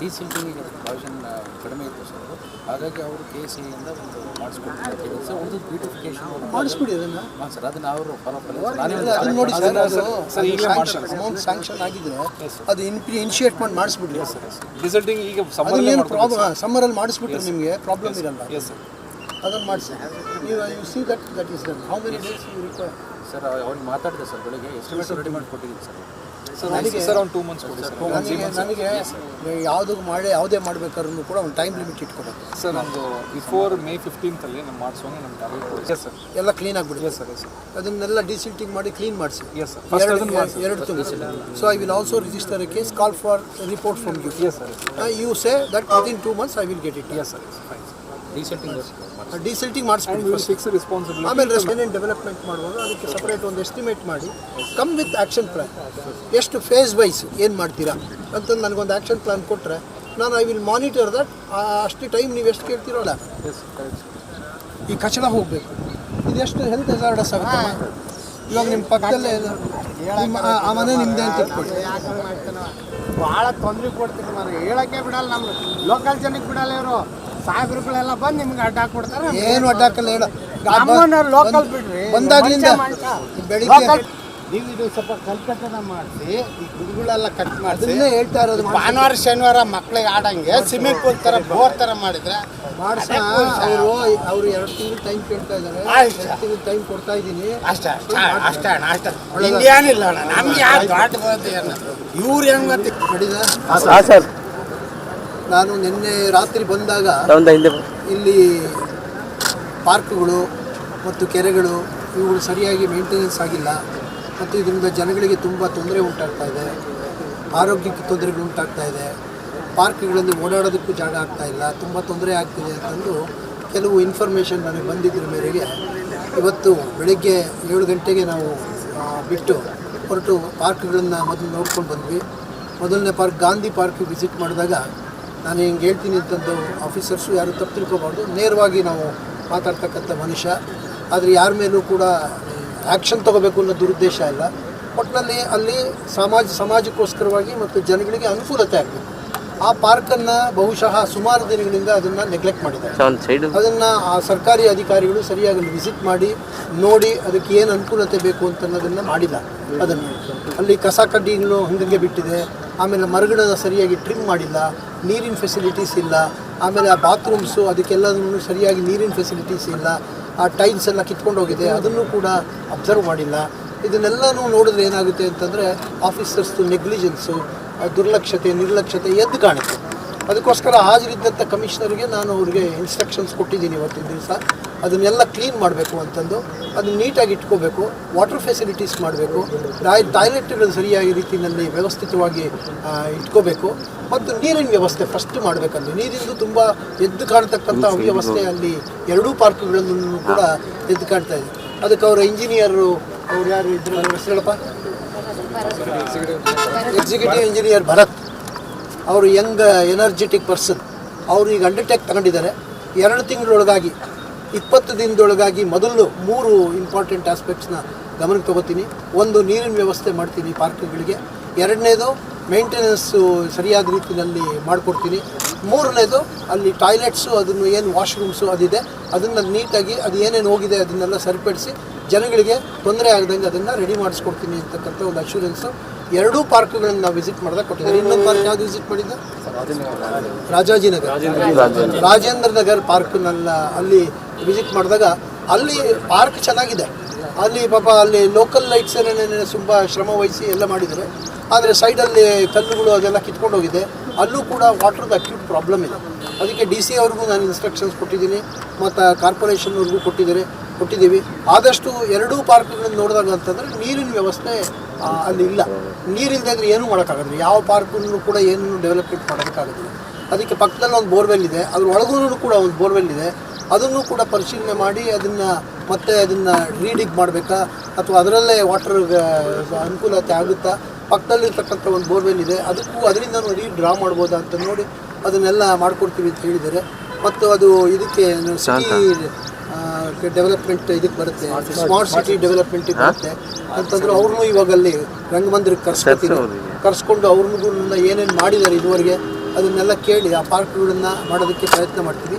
D C ಟಿಗೆ provision ಕಡಿಮೆ ಇತ್ತು ಸರ್ ಹಾಗಾಗಿ ಅವರು ಕೆ ಸಿ ಇಂದ ಒಂದು ಮಾಡಿಸ್ಕೊಂಡು ಸರ್ ಒಂದು ಬ್ಯೂಟಿಫಿಕೇಶನ್ ಮಾಡಿಸ್ಬಿಡಿ ಅದನ್ನು. ಹಾಂ ಸರ್ ಅದನ್ನು ಅವರು ಫಾಲೋ ಅದನ್ನ ನೋಡಿ ಸರ್ ಅಮೌಂಟ್ ಸ್ಯಾಂಕ್ಷನ್ ಆಗಿದ್ರೆ ಅದು ಇನಿಷಿಯೇಟ್ ಮಾಡಿ ಸರ್ ರಿಸಲ್ಟಿಂಗ್ ಈಗ ಅದನ್ನೇನು ಪ್ರಾಬ್ಲಮ್ ಸಮ್ಮರಲ್ಲಿ ಮಾಡಿಸ್ಬಿಟ್ರೆ ನಿಮಗೆ ಪ್ರಾಬ್ಲಮ್ ಇರಲ್ಲ. ಎಸ್ ಸರ್ ಅದನ್ನು ಮಾಡಿಸಿ. ನೀವು you see that that is done how many days you require sir ಅವ್ರಿಗೆ ಮಾತಾಡಿದೆ ಸರ್ ಬೆಳಿಗ್ಗೆ. ಎಸ್ಟಿಮೇಟ್ ರೆಡಿ ಮಾಡಿ ಕೊಟ್ಟಿದ್ದೀನಿ ಸರ್. ಸರ್ ಒಂದು ಟೂ ಮಂತ್ಸ್ ಕೊಡಿ ನನಗೆ ನನಗೆ ಯಾವುದಕ್ಕೆ ಮಾಡಿ ಯಾವುದೇ ಮಾಡಬೇಕಾದ್ರೂ ಕೂಡ ಒಂದು ಟೈಮ್ ಲಿಮಿಟ್ ಇಟ್ಕೋಬೇಕು. ಸರ್ ನಮ್ಮದು ಬಿಫೋರ್ ಮೇ ಫಿಫ್ಟೀನ್ತಲ್ಲಿ ನಮ್ಮ ಮಾಡಿಸೋಂಗೆ ನಮ್ಮ ಟ್ಯಾಬ್ಲೆಟ್ ಕೊಡಿ. ಎಸ್ ಸರ್ ಎಲ್ಲ ಕ್ಲೀನ್ ಆಗಿಬಿಡಿ ಸರ್ ಅದನ್ನೆಲ್ಲ ಡಿಸಿಲ್ಟಿಂಗ್ ಮಾಡಿ ಕ್ಲೀನ್ ಮಾಡಿಸಿ. ಎಸ್ ಸರ್ ಎರಡು ಎರಡು ತಿಂಗಳು so I will also register a case call for report from you yes sir you say that within two months I will get it yes sir fine desilting ಮಾಡಿಸ್ಬಿಟ್ಟು ಆಮೇಲೆ ಏನೇನು development ಮಾಡ್ಬೋದು ಅದಕ್ಕೆ separate ಒಂದು estimate ಮಾಡಿ. Come with action plan ಎಷ್ಟು phase wise ಏನು ಮಾಡ್ತೀರಾ ಅಂತಂದು ನನಗೊಂದು ಆ್ಯಕ್ಷನ್ ಪ್ಲ್ಯಾನ್ ಕೊಟ್ಟರೆ ನಾನು ಐ ವಿಲ್ ಮಾನಿಟರ್ ದಟ್ ಅಷ್ಟು ಟೈಮ್ ನೀವು ಎಷ್ಟು ಕೇಳ್ತಿರೋಲ್ಲ? ಈ ಕಚಡ ಹೋಗಬೇಕು. ಇದೆಷ್ಟು ಹೆಲ್ತ್ ಹೆಜಾರ್ಡಸ್ ಆಗುತ್ತೆ ಇವಾಗ ನಿಮ್ಮ ಪಕ್ಕದಲ್ಲೇ. ನಿಮ್ಮ ಆ- ಆ ಮನೆ ನಿಮ್ಮದೇ ಅಂತ ಇಟ್ಕೊಳ್ಳಿ. ಭಾಳ ತೊಂದರೆ ಕೊಡ್ತೀನಿ ನನಗೆ ಹೇಳಕ್ಕೆ ಬಿಡಲ್ಲ ನಮ್ಮ ಲೋಕಲ್ ಜನಕ್ಕೆ ಬಿಡಲ್ಲ ಇವರು. ಸಾಹೇಬ್ರುಗಳೆಲ್ಲ ಬಂದು ನಿಮ್ಗೆ ಅಡ್ಡ ಹಾಕ್ಬಿಡ್ತಾರೆ. ಏನು ಅಡ್ಡಾಕಲ್ಲ ಹೇಳ. ನಮ್ಮನ್ನ ಲೋಕಲ್ ಬಿಡ್ರಿ. ಬಂದಾಗ್ಲಿಂದ. ಬೆಳಿಗ್ಗೆ ನೀವು ಇದು ಸ್ವಲ್ಪ ಕಲ್ಕತ್ತನ ಮಾಡಿಸಿ ಈ ಗುಡುಗಳೆಲ್ಲ ಕಟ್ ಮಾಡಿಸಿ ಹೇಳ್ತಾ ಇರೋದು ಭಾನುವಾರ ಶನಿವಾರ ಮಕ್ಳಿಗೆ ಆಡಂಗೆ ಸ್ವಿಮ್ಮಿಂಗ್ ಪೂಲ್ ಥರ ಬೋರ್ ಥರ ಮಾಡಿದ್ರೆ ಮಾಡ್ಸ. ಅವರು ಅವರು ಎರಡು ತಿಂಗಳು ಟೈಮ್ ಕೇಳ್ತಾ ಇದ್ದಾರೆ ಆಯ್ತು. ಎರಡು ತಿಂಗಳು ಟೈಮ್ ಕೊಡ್ತಾ ಇದ್ದೀನಿ. ಅಷ್ಟೇ ಅಷ್ಟೇ ಅಷ್ಟೇ ಅಣ್ಣ ಅಷ್ಟೇ. ಇಂಡಿಯಾನಿಲ್ಲ ಅಣ್ಣ ನಮ್ಗೆ ಯಾರು ದೊಡ್ಡದು ಏನು. ಇವ್ರು ಹೆಂಗ್ ಗೊತ್ತಿ ನಾನು ನಿನ್ನೆ ರಾತ್ರಿ ಬಂದಾಗ ಇಲ್ಲಿ ಪಾರ್ಕ್ಗಳು ಮತ್ತು ಕೆರೆಗಳು ಇವುಗಳು ಸರಿಯಾಗಿ ಮೇಂಟೆನೆನ್ಸ್ ಆಗಿಲ್ಲ ಮತ್ತು ಇದರಿಂದ ಜನಗಳಿಗೆ ತುಂಬ ತೊಂದರೆ ಉಂಟಾಗ್ತಾ ಇದೆ ಆರೋಗ್ಯಕ್ಕೆ ತೊಂದರೆಗಳು ಉಂಟಾಗ್ತಾ ಇದೆ. ಪಾರ್ಕ್ಗಳಲ್ಲಿ ಓಡಾಡೋದಕ್ಕೂ ಜಾಗ ಆಗ್ತಾ ಇಲ್ಲ ತುಂಬ ತೊಂದರೆ ಆಗ್ತಿದೆ ಅಂತಂದು ಕೆಲವು ಇನ್ಫಾರ್ಮೇಷನ್ ನನಗೆ ಬಂದಿದ್ದರ ಮೇರೆಗೆ ಇವತ್ತು ಬೆಳಗ್ಗೆ ಏಳು ಗಂಟೆಗೆ ನಾವು ಬಿಟ್ಟು ಹೊರಟು ಪಾರ್ಕ್ಗಳನ್ನು ಮೊದಲು ನೋಡ್ಕೊಂಡು ಬಂದ್ವಿ. ಮೊದಲನೇ ಪಾರ್ಕ್ ಗಾಂಧಿ ಪಾರ್ಕ್ ವಿಸಿಟ್ ಮಾಡಿದಾಗ ನಾನು ಹಿಂಗೆ ಹೇಳ್ತೀನಿ ಅಂತಂದು ಆಫೀಸರ್ಸು ಯಾರು ತಪ್ಪು ತಿಳ್ಕೊಬಾರ್ದು. ನೇರವಾಗಿ ನಾವು ಮಾತಾಡ್ತಕ್ಕಂಥ ಮನುಷ್ಯ. ಆದರೆ ಯಾರ ಮೇಲೂ ಕೂಡ ಆ್ಯಕ್ಷನ್ ತಗೋಬೇಕು ಅನ್ನೋ ದುರುದ್ದೇಶ ಇಲ್ಲ. ಒಟ್ಟಿನಲ್ಲಿ ಅಲ್ಲಿ ಸಮಾಜ ಸಮಾಜಕ್ಕೋಸ್ಕರವಾಗಿ ಮತ್ತು ಜನಗಳಿಗೆ ಅನುಕೂಲತೆ ಆಗಬೇಕು. ಆ ಪಾರ್ಕನ್ನು ಬಹುಶಃ ಸುಮಾರು ದಿನಗಳಿಂದ ಅದನ್ನು ನೆಗ್ಲೆಕ್ಟ್ ಮಾಡಿದ್ದಾರೆ. ಅದನ್ನು ಆ ಸರ್ಕಾರಿ ಅಧಿಕಾರಿಗಳು ಸರಿಯಾಗಿ ವಿಸಿಟ್ ಮಾಡಿ ನೋಡಿ ಅದಕ್ಕೆ ಏನು ಅನುಕೂಲತೆ ಬೇಕು ಅಂತ ಅನ್ನೋದನ್ನು ಮಾಡಿಲ್ಲ. ಅದನ್ನು. ಅಲ್ಲಿ ಕಸ ಕಡ್ಡಿಗಳು ಹಂಗಂಗೆ ಬಿಟ್ಟಿದೆ. ಆಮೇಲೆ ಮರಗಿಡದ ಸರಿಯಾಗಿ ಟ್ರಿಮ್ ಮಾಡಿಲ್ಲ, ನೀರಿನ ಫೆಸಿಲಿಟೀಸ್ ಇಲ್ಲ, ಆಮೇಲೆ ಆ ಬಾತ್ರೂಮ್ಸು ಅದಕ್ಕೆಲ್ಲದನ್ನು ಸರಿಯಾಗಿ ನೀರಿನ ಫೆಸಿಲಿಟೀಸ್ ಇಲ್ಲ, ಆ ಟೈಲ್ಸ್ ಎಲ್ಲ ಕಿತ್ಕೊಂಡು ಹೋಗಿದೆ, ಅದನ್ನು ಕೂಡ ಅಬ್ಸರ್ವ್ ಮಾಡಿಲ್ಲ. ಇದನ್ನೆಲ್ಲನೂ ನೋಡಿದ್ರೆ ಏನಾಗುತ್ತೆ ಅಂತಂದರೆ ಆಫೀಸರ್ಸ್ದು ನೆಗ್ಲಿಜೆನ್ಸು ದುರ್ಲಕ್ಷತೆ ನಿರ್ಲಕ್ಷ್ಯತೆ ಎದ್ದು ಕಾಣುತ್ತೆ. ಅದಕ್ಕೋಸ್ಕರ ಹಾಜರಿದ್ದಂಥ ಕಮಿಷನರ್ಗೆ ನಾನು ಅವ್ರಿಗೆ ಇನ್ಸ್ಟ್ರಕ್ಷನ್ಸ್ ಕೊಟ್ಟಿದ್ದೀನಿ ಇವತ್ತಿನ ದಿವಸ. ಅದನ್ನೆಲ್ಲ ಕ್ಲೀನ್ ಮಾಡಬೇಕು ಅಂತಂದು ಅದನ್ನ ನೀಟಾಗಿ ಇಟ್ಕೋಬೇಕು ವಾಟರ್ ಫೆಸಿಲಿಟೀಸ್ ಮಾಡಬೇಕು ಟಾಯ್ಲೆಟ್ಗಳು ಸರಿಯಾಗಿ ರೀತಿಯಲ್ಲಿ ವ್ಯವಸ್ಥಿತವಾಗಿ ಇಟ್ಕೋಬೇಕು ಮತ್ತು ನೀರಿನ ವ್ಯವಸ್ಥೆ ಫಸ್ಟ್ ಮಾಡಬೇಕಲ್ಲಿ. ನೀರಿಂದು ತುಂಬ ಎದ್ದು ಕಾಣ್ತಕ್ಕಂಥ ಅವ್ಯವಸ್ಥೆ ಅಲ್ಲಿ ಎರಡೂ ಪಾರ್ಕ್ಗಳನ್ನು ಕೂಡ ಎದ್ದು ಕಾಣ್ತಾ ಇದೆ. ಅದಕ್ಕೆ ಅವರ ಇಂಜಿನಿಯರು ಅವ್ರು ಯಾರು ಇದ್ರು? Executive engineer Bharath. ಅವರು ಯಂಗ್ ಎನರ್ಜೆಟಿಕ್ ಪರ್ಸನ್ ಅವರು ಈಗ ಅಂಡರ್ಟೇಕ್ ತಗೊಂಡಿದ್ದಾರೆ. ಎರಡು ತಿಂಗಳೊಳಗಾಗಿ ಇಪ್ಪತ್ತು ದಿನದೊಳಗಾಗಿ ಮೊದಲು ಮೂರು ಇಂಪಾರ್ಟೆಂಟ್ ಆಸ್ಪೆಕ್ಟ್ಸ್ನ ಗಮನಕ್ಕೆ ತಗೋತೀನಿ. ಒಂದು ನೀರಿನ ವ್ಯವಸ್ಥೆ ಮಾಡ್ತೀನಿ ಪಾರ್ಕ್ಗಳಿಗೆ. ಎರಡನೇದು ಮೇಂಟೆನೆನ್ಸು ಸರಿಯಾದ ರೀತಿಯಲ್ಲಿ ಮಾಡಿಕೊಡ್ತೀನಿ. ಮೂರನೇದು ಅಲ್ಲಿ ಟಾಯ್ಲೆಟ್ಸು ಅದನ್ನು ಏನು ವಾಶ್ರೂಮ್ಸು ಅದಿದೆ. ಅದನ್ನು ನೀಟಾಗಿ ಅದು ಏನೇನು ಹೋಗಿದೆ ಅದನ್ನೆಲ್ಲ ಸರಿಪಡಿಸಿ ಜನಗಳಿಗೆ ತೊಂದರೆ ಆಗದಂಗೆ ಅದನ್ನು ರೆಡಿ ಮಾಡಿಸ್ಕೊಡ್ತೀನಿ ಅಂತಕ್ಕಂಥ ಒಂದು ಅಶ್ಯೂರೆನ್ಸು ಎರಡೂ ಪಾರ್ಕ್ಗಳನ್ನು ನಾವು ವಿಸಿಟ್ ಮಾಡಿದಾಗ ಕೊಟ್ಟಿದ್ದಾರೆ. ಇನ್ನೊಂದು ಪಾರ್ಕ್ ಯಾವುದು ವಿಸಿಟ್ ಮಾಡಿದ್ದು? ರಾಜಾಜಿನಗರ್. ರಾಜೇಂದ್ರ ನಗರ್ ಪಾರ್ಕ್ನೆಲ್ಲ ಅಲ್ಲಿ ವಿಸಿಟ್ ಮಾಡಿದಾಗ ಅಲ್ಲಿ ಪಾರ್ಕ್ ಚೆನ್ನಾಗಿದೆ. ಅಲ್ಲಿ ಪಾಪ ಅಲ್ಲಿ ಲೋಕಲ್ ಲೈಟ್ಸ್ ಏನೇನೇ ತುಂಬ ಶ್ರಮ ವಹಿಸಿ ಎಲ್ಲ ಮಾಡಿದ್ದಾರೆ. ಆದರೆ ಸೈಡಲ್ಲಿ ಕಲ್ಲುಗಳು ಅದೆಲ್ಲ ಕಿತ್ಕೊಂಡು ಹೋಗಿದೆ ಅಲ್ಲೂ ಕೂಡ ವಾಟ್ರದ್ದು ಅಕ್ಯೂಟ್ ಪ್ರಾಬ್ಲಮ್ ಇದೆ. ಅದಕ್ಕೆ ಡಿ ಸಿ ಅವ್ರಿಗೂ ನಾನು ಇನ್ಸ್ಟ್ರಕ್ಷನ್ಸ್ ಕೊಟ್ಟಿದ್ದೀನಿ. ಮತ್ತು ಕಾರ್ಪೊರೇಷನ್ವ್ರಿಗೂ ಕೊಟ್ಟಿದ್ದಾರೆ. ಕೊಟ್ಟಿದ್ದೀವಿ. ಆದಷ್ಟು ಎರಡೂ ಪಾರ್ಕ್ಗಳನ್ನು ನೋಡಿದಾಗ ಅಂತಂದರೆ ನೀರಿನ ವ್ಯವಸ್ಥೆ ಅಲ್ಲಿ ಇಲ್ಲ. ನೀರಿಲ್ಲದೆ ಅಂದರೆ ಏನೂ ಮಾಡೋಕ್ಕಾಗೋದಿಲ್ಲ. ಯಾವ ಪಾರ್ಕನ್ನು ಕೂಡ ಏನು ಡೆವಲಪ್ಮೆಂಟ್ ಮಾಡೋದಕ್ಕಾಗೋದಿಲ್ಲ. ಅದಕ್ಕೆ ಪಕ್ಕದಲ್ಲಿ ಒಂದು ಬೋರ್ವೆಲ್ ಇದೆ. ಅದ್ರ ಒಳಗೂ ಕೂಡ ಒಂದು ಬೋರ್ವೆಲ್ ಇದೆ. ಅದನ್ನು ಕೂಡ ಪರಿಶೀಲನೆ ಮಾಡಿ ಅದನ್ನು ಮತ್ತೆ ಅದನ್ನು ರೀಡಿಗ್ ಮಾಡಬೇಕಾ? ಅಥವಾ ಅದರಲ್ಲೇ ವಾಟರ್ ಅನುಕೂಲತೆ ಆಗುತ್ತಾ? ಪಕ್ಕದಲ್ಲಿರ್ತಕ್ಕಂಥ ಒಂದು ಬೋರ್ವೆಲ್ ಇದೆ ಅದಕ್ಕೂ ಅದರಿಂದ ನೋಡಿ ಡ್ರಾ ಮಾಡ್ಬೋದಾ ಅಂತ ನೋಡಿ ಅದನ್ನೆಲ್ಲ ಮಾಡಿಕೊಡ್ತೀವಿ ಅಂತ ಹೇಳಿದ್ದಾರೆ. ಮತ್ತು ಅದು ಇದಕ್ಕೆ ಸಿಟಿ ಡೆವಲಪ್ಮೆಂಟ್ ಇದಕ್ಕೆ ಬರುತ್ತೆ. ಸ್ಮಾರ್ಟ್ ಸಿಟಿ ಡೆವಲಪ್ಮೆಂಟ್ ಬರುತ್ತೆ. ಅಂತಂದ್ರೆ ಅವ್ರನ್ನೂ ಇವಾಗ ಅಲ್ಲಿ ರಂಗಮಂದಿರಕ್ಕೆ ಕರ್ಸ್ಕೊತೀನಿ ಕರ್ಸ್ಕೊಂಡು ಅವ್ರಿಗೂ ಏನೇನು ಮಾಡಿದ್ದಾರೆ ಇದುವರೆಗೆ ಅದನ್ನೆಲ್ಲ ಕೇಳಿ ಆ ಪಾರ್ಕ್ಗಳನ್ನ ಮಾಡೋದಕ್ಕೆ ಪ್ರಯತ್ನ ಮಾಡ್ತೀವಿ.